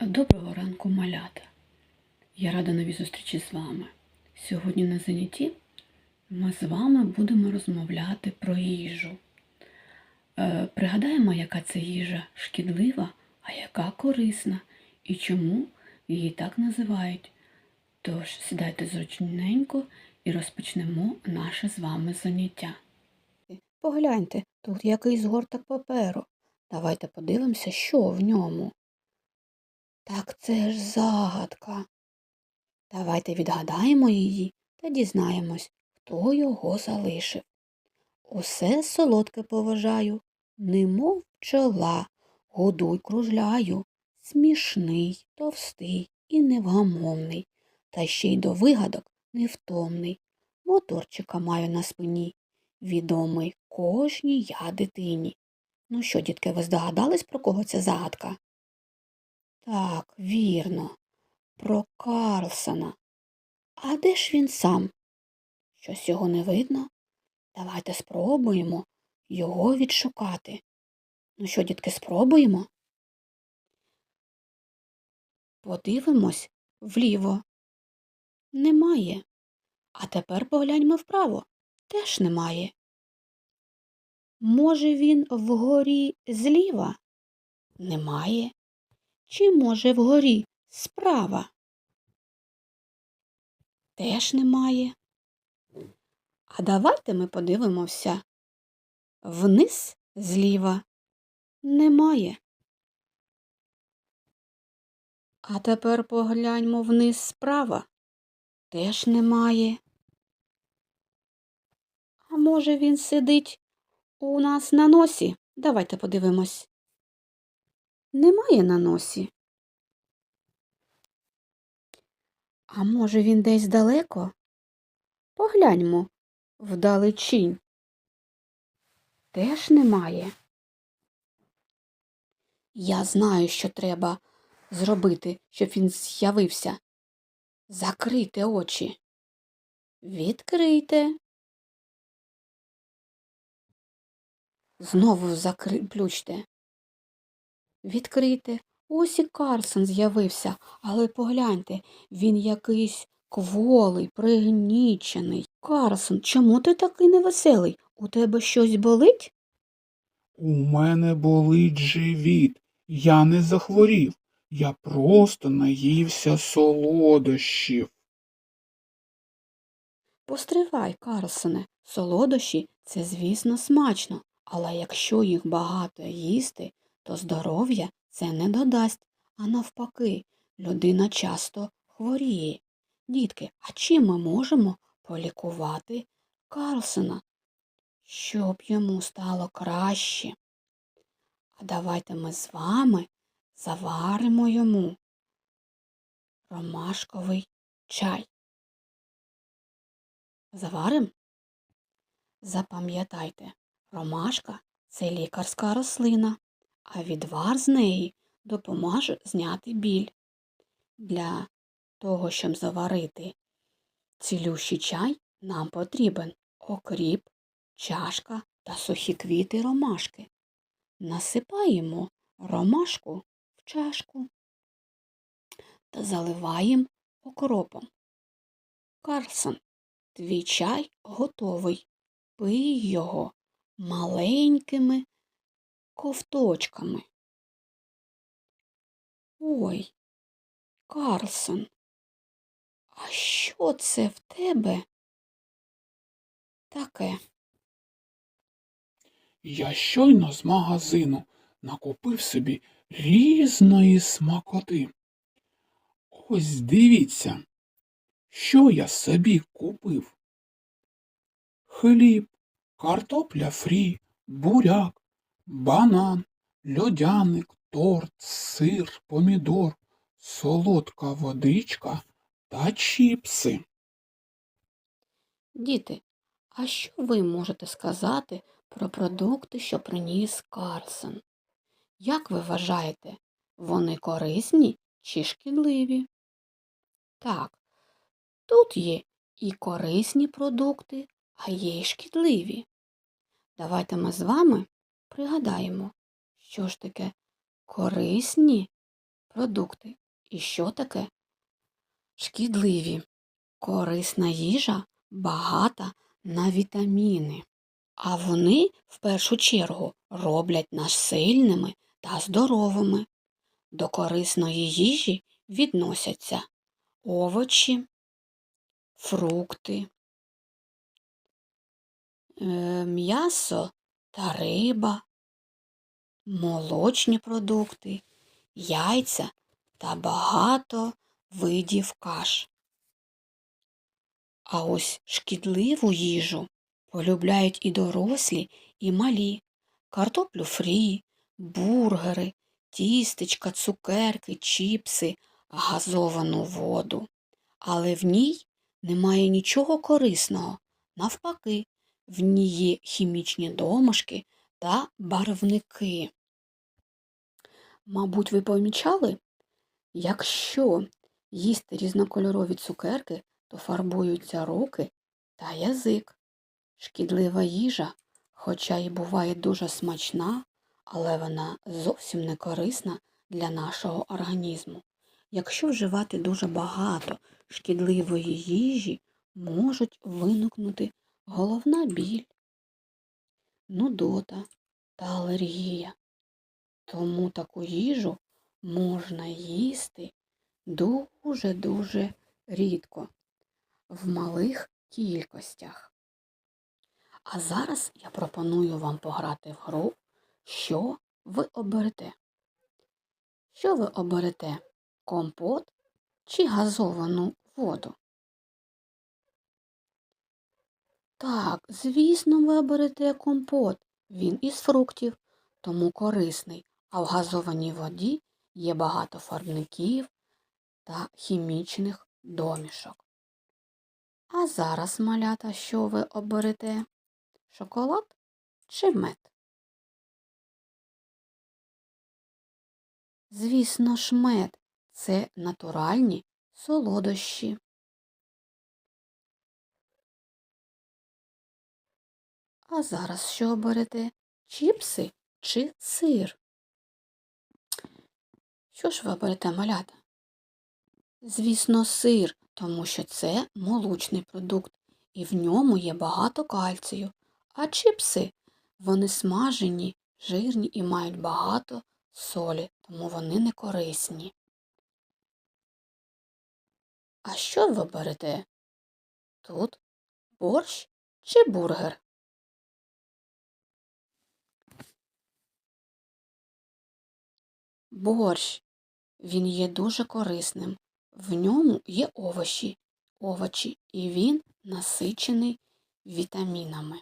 Доброго ранку, малята! Я рада новій зустрічі з вами. Сьогодні на занятті ми з вами будемо розмовляти про їжу. Е, пригадаємо, яка це їжа шкідлива, а яка корисна і чому її так називають. Тож сідайте зручненько і розпочнемо наше з вами заняття. Погляньте, тут якийсь згорток паперу. Давайте подивимося, що в ньому. Так це ж загадка. Давайте відгадаємо її та дізнаємось, хто його залишив. Усе солодке поважаю, немов пчола, годуй кружляю, смішний, товстий і невгамовний, та ще й до вигадок невтомний. Моторчика маю на спині, відомий кожній я дитині. Ну що, дітки, ви здогадались, про кого ця загадка? Так, вірно, про Карлсона. А де ж він сам? Щось його не видно? Давайте спробуємо його відшукати. Ну що, дітки, спробуємо? Подивимось вліво. Немає. А тепер погляньмо вправо. Теж немає. Може, він вгорі зліва? Немає. Чи, може, вгорі справа? Теж немає. А давайте ми подивимося. Вниз зліва немає. А тепер погляньмо вниз справа. Теж немає. А може він сидить у нас на носі? Давайте подивимось. Немає на носі. А може він десь далеко? Погляньмо вдалечінь. Теж немає. Я знаю, що треба зробити, щоб він з'явився. Закрийте очі. Відкрийте. Знову заплющте. Відкрийте. Ось і Карсон з'явився, але погляньте, він якийсь кволий, пригнічений. Карсон, чому ти такий невеселий? У тебе щось болить? У мене болить живіт. Я не захворів. Я просто наївся солодощів. Постривай, Карлсоне, солодощі це, звісно, смачно, але якщо їх багато їсти, то здоров'я це не додасть, а навпаки, людина часто хворіє. Дітки, а чим ми можемо полікувати Карлсона, щоб йому стало краще? А давайте ми з вами заваримо йому ромашковий чай. Заварим? Запам'ятайте, ромашка це лікарська рослина, а відвар з неї допоможе зняти біль. Для того, щоб заварити цілющий чай, нам потрібен окріп, чашка та сухі квіти ромашки. Насипаємо ромашку в чашку та заливаємо окропом. Карсон, твій чай готовий. Пий його маленькими ковточками. Ой, Карлсон, а що це в тебе таке? Я щойно з магазину накупив собі різної смакоти. Ось дивіться, що я собі купив. Хліб, картопля фрі, буряк, банан, льодяник, торт, сир, помідор, солодка водичка та чіпси. Діти, а що ви можете сказати про продукти, що приніс Карсон? Як ви вважаєте, вони корисні чи шкідливі? Так, тут є і корисні продукти, а є й шкідливі. Давайте ми з вами пригадаємо, що ж таке корисні продукти. І що таке? Шкідливі. Корисна їжа багата на вітаміни. А вони в першу чергу роблять нас сильними та здоровими. До корисної їжі відносяться овочі, фрукти, е, м'ясо та риба, молочні продукти, яйця та багато видів каш. А ось шкідливу їжу полюбляють і дорослі, і малі, картоплю фрі, бургери, тістечка, цукерки, чіпси, газовану воду. Але в ній немає нічого корисного. Навпаки, в ній є хімічні домішки та барвники. Мабуть, ви помічали, якщо їсти різнокольорові цукерки, то фарбуються руки та язик. Шкідлива їжа, хоча й буває дуже смачна, але вона зовсім не корисна для нашого організму. Якщо вживати дуже багато шкідливої їжі, можуть виникнути головна біль, нудота та алергія. Тому таку їжу можна їсти дуже-дуже рідко, в малих кількостях. А зараз я пропоную вам пограти в гру, що ви оберете. Що ви оберете? Компот чи газовану воду? Так, звісно, ви оберете компот. Він із фруктів, тому корисний, а в газованій воді є багато фарбників та хімічних домішок. А зараз, малята, що ви оберете? Шоколад чи мед? Звісно ж, мед це натуральні солодощі. А зараз що оберете? Чіпси чи сир? Що ж ви оберете, малята? Звісно, сир, тому що це молочний продукт, і в ньому є багато кальцію. А чіпси вони смажені, жирні і мають багато солі, тому вони не корисні. А що ви берете? Тут борщ чи бургер? Борщ. Він є дуже корисним. В ньому є овочі, овочі, і він насичений вітамінами.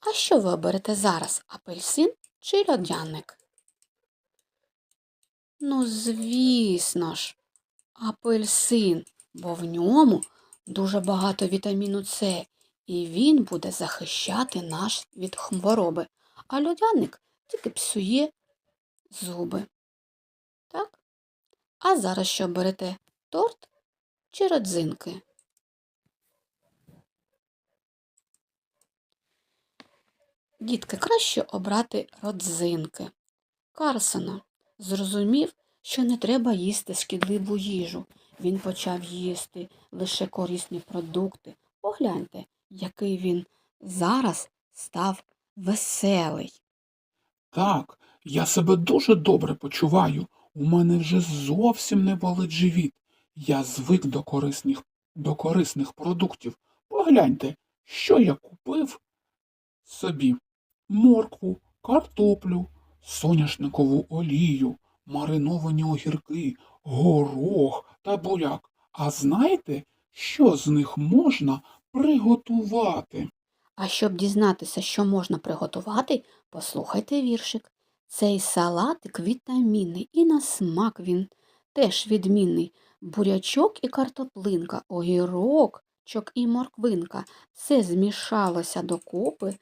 А що ви оберете зараз? Апельсин чи льодяник? Ну, звісно ж, апельсин, бо в ньому дуже багато вітаміну С, і він буде захищати нас від хвороби, а льодяник тільки псує зуби. Так? А зараз що берете? Торт чи родзинки? Дітки, краще обрати родзинки. Карсона зрозумів, що не треба їсти шкідливу їжу. Він почав їсти лише корисні продукти. Погляньте, який він зараз став веселий. Так, я себе дуже добре почуваю. У мене вже зовсім не болить живіт. Я звик до корисних, до корисних продуктів. Погляньте, що я купив собі. Моркву, картоплю, соняшникову олію, мариновані огірки, горох та буряк. А знаєте, що з них можна приготувати? А щоб дізнатися, що можна приготувати, послухайте віршик. Цей салатик вітамінний і на смак він теж відмінний. Бурячок і картоплинка, огірок, чок і морквинка. Все змішалося докупи.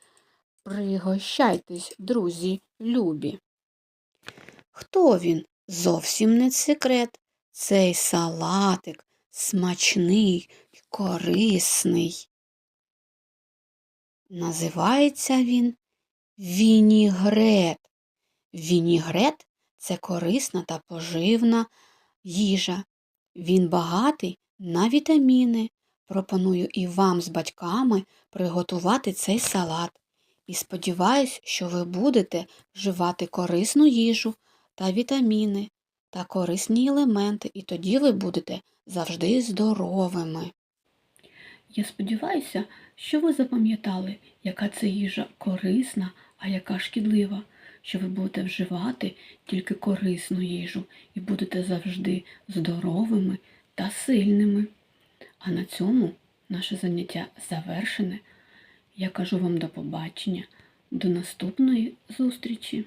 Пригощайтесь, друзі, любі. Хто він? Зовсім не секрет. Цей салатик смачний, й корисний. Називається він вінігрет. Вінігрет це корисна та поживна їжа. Він багатий на вітаміни. Пропоную і вам з батьками приготувати цей салат. І сподіваюсь, що ви будете вживати корисну їжу та вітаміни та корисні елементи, і тоді ви будете завжди здоровими. Я сподіваюся, що ви запам'ятали, яка це їжа корисна, а яка шкідлива, що ви будете вживати тільки корисну їжу і будете завжди здоровими та сильними. А на цьому наше заняття завершене. Я кажу вам до побачення, до наступної зустрічі.